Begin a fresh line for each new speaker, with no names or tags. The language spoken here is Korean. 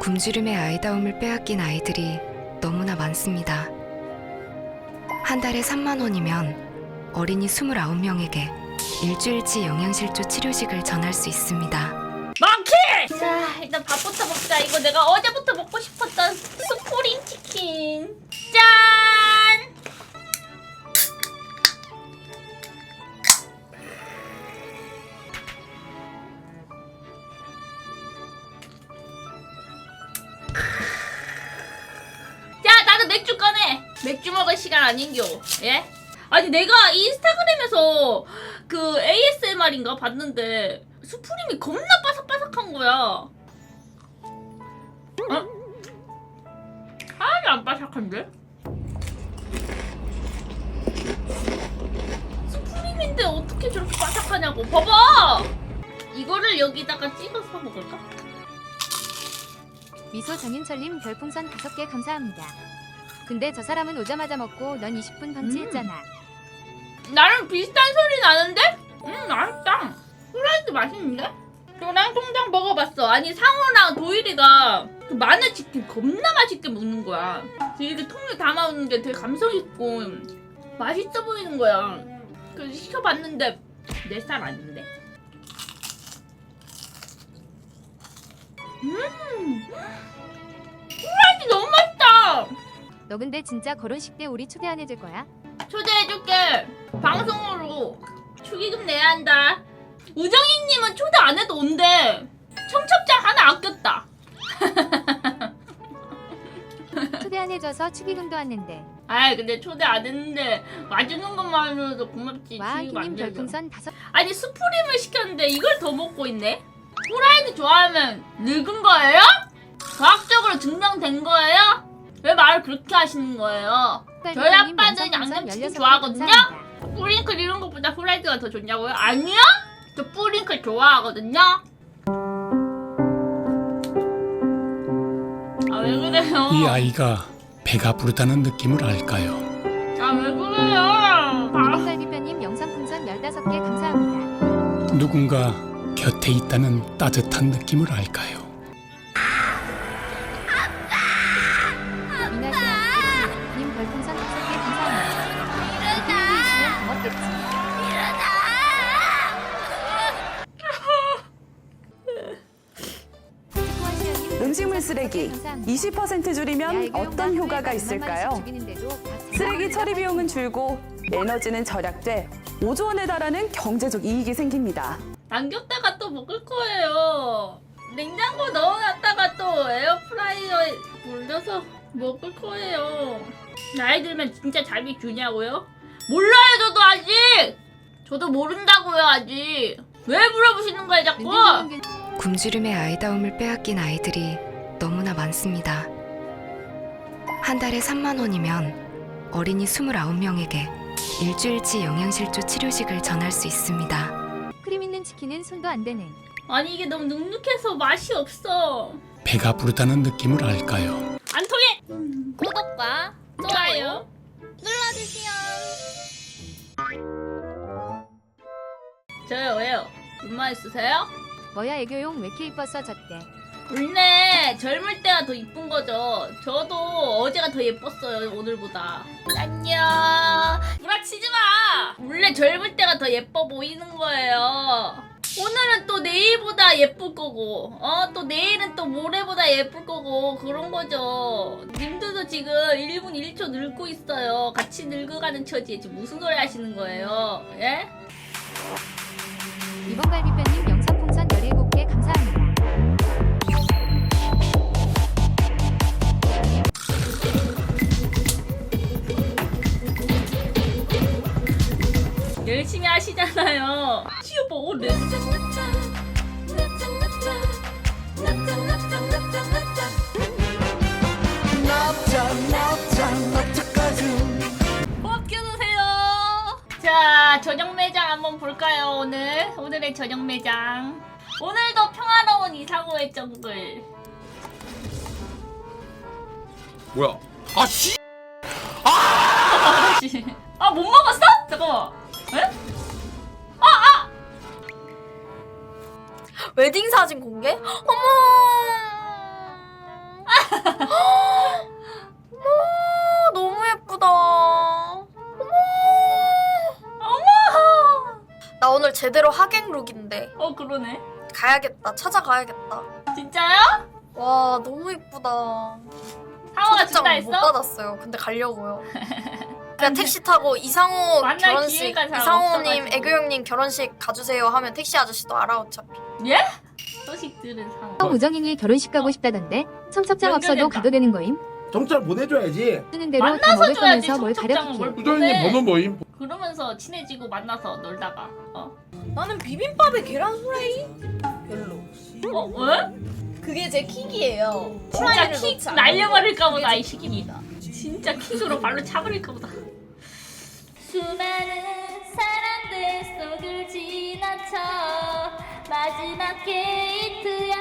굶주림의 아이다움을 빼앗긴 아이들이 너무나 많습니다. 한 달에 3만 원이면 어린이 29명에게 일주일치 영양실조 치료식을 전할 수 있습니다.
망키! 자 일단 밥부터 먹자 이거 내가 어제부터 먹고 싶었던 스프링 치킨 짠! 맥주 먹을 시간 아닌겨 예? 아니 내가 인스타그램에서 그 ASMR인가 봤는데 수프림이 겁나 바삭바삭한 거야 어? 하나도 안 바삭한데? 수프림인데 어떻게 저렇게 바삭하냐고 봐봐 이거를 여기다가 찍어서 먹을까?
미소 정윤철님 별풍선 5개 감사합니다. 근데 저 사람은 오자마자 먹고 넌 20분 방치했잖아.
나랑 비슷한 소리 나는데? 음 맛있다. 후라이드 맛있는데? 저랑 통장 먹어봤어. 아니 상호랑 도일이가 그 마늘 치킨 겁나 맛있게 먹는 거야. 되게 통에 담아 먹는 게 되게 감성 있고 맛있어 보이는 거야. 그래서 시켜봤는데 내 살 아닌데. 음! 후라이드 너무 맛있다
너 근데 진짜 결혼식 때 우리 초대 안 해줄 거야?
초대해줄게. 방송으로 축의금 내야 한다. 우정이님은 초대 안 해도 온대. 청첩장 하나 아꼈다.
초대 안 해줘서 축의금도 왔는데.
아이 근데 초대 안 했는데 와주는 것만으로도 고맙지. 와안 내도.
별풍선 5
아니 스프림을 시켰는데 이걸 더 먹고 있네. 후라이드 좋아하면 늙은 거예요? 과학적으로 증명된 거예요? 왜 말을 그렇게 하시는 거예요? 저희 아빠는 양념치킨 좋아하거든요? 뿌링클 이런 것보다 후라이드가 더 좋냐고요? 아니요? 저 뿌링클 좋아하거든요? 아 왜 그래요?
이 아이가 배가 부르다는 느낌을 알까요?
아 왜 그래요? 아,
미분갈비뼈님 영상 풍선 15개 감사합니다.
누군가 곁에 있다는 따뜻한 느낌을 알까요?
음식물 쓰레기 20% 줄이면 어떤 효과가 있을까요? 쓰레기 처리 비용은 줄고 에너지는 절약돼 5조 원에 달하는 경제적 이익이 생깁니다.
남겼다가 또 먹을 거예요. 냉장고 넣어놨다가 또 에어프라이어에 돌려서 먹을 거예요. 나이 들면 진짜 잠이 주냐고요? 몰라요 저도 아직! 저도 모른다고요 아직! 왜 물어보시는 거예요 자꾸!
굶주림의 아이다움을 빼앗긴 아이들이 너무나 많습니다. 한 달에 3만 원이면 어린이 29명에게 일주일치 영양실조 치료식을 전할 수 있습니다.
크림 있는 치킨은 손도 안 대는.
아니 이게 너무 눅눅해서 맛이 없어.
배가 부르다는 느낌을 알까요?
안 통해! 구독과 좋아요 눌러주세요. 저요 왜요? 눈만 있으세요?
뭐야 애교용 왜 이렇게 이뻐서 졌대.
원래 젊을 때가 더 이쁜 거죠. 저도 어제가 더 예뻤어요 오늘보다. 안녕. 구라치지 마. 원래 젊을 때가 더 예뻐 보이는 거예요. 오늘은 또 내일보다 예쁠 거고, 어, 또 내일은 또 모레보다 예쁠 거고, 그런 거죠. 님들도 지금 1분 1초 늙고 있어요. 같이 늙어가는 처지에 지금 무슨 소리 하시는 거예요? 예?
이번 갈비뼈님 영상 풍선 17개 감사합니다.
열심히 하시잖아요. 치오빠 옷 레. 벗겨주세요. 자, 저녁 매장 한번 볼까요, 오늘? 오늘의 저녁 매장. 오늘도 평화로운 이사고의 정글.
뭐야? 아 씨!
아, 못 먹었어? 잠깐만. 에? 아, 아!
웨딩 사진 공개? 어머! 이걸 제대로 하객룩인데
어 그러네.
가야겠다. 찾아가야겠다.
진짜요?
와 너무 이쁘다.
상호가
초대장
준다
못
했어?
받았어요. 근데 가려고요. 그냥 택시 타고 이상호
만날
결혼식
기회가 잘
이상호님
없어가지고.
애교 형님 결혼식 가주세요 하면 택시 아저씨도 알아 어차피.
소식 들은 상호.
우정이니 결혼식 가고 싶다던데 청첩장 없어도
연결된다.
가도 되는 거임?
정찰 보내줘야지.
쓰는 대로 다
만나서 줘야지 뭘뭘
부장님. 번호 뭐임?
그러면서 친해지고 만나서 놀다가 어?
나는 비빔밥에 계란 후라이 별로.
어? 왜?
그게 제 킥이에요.
진짜
후라이를
킥
넣지.
날려버릴까 보다 이 시기니다 진짜 킥으로 발로 차버릴까 보다 수많은 사람들 속을 지나쳐 마지막 게이트야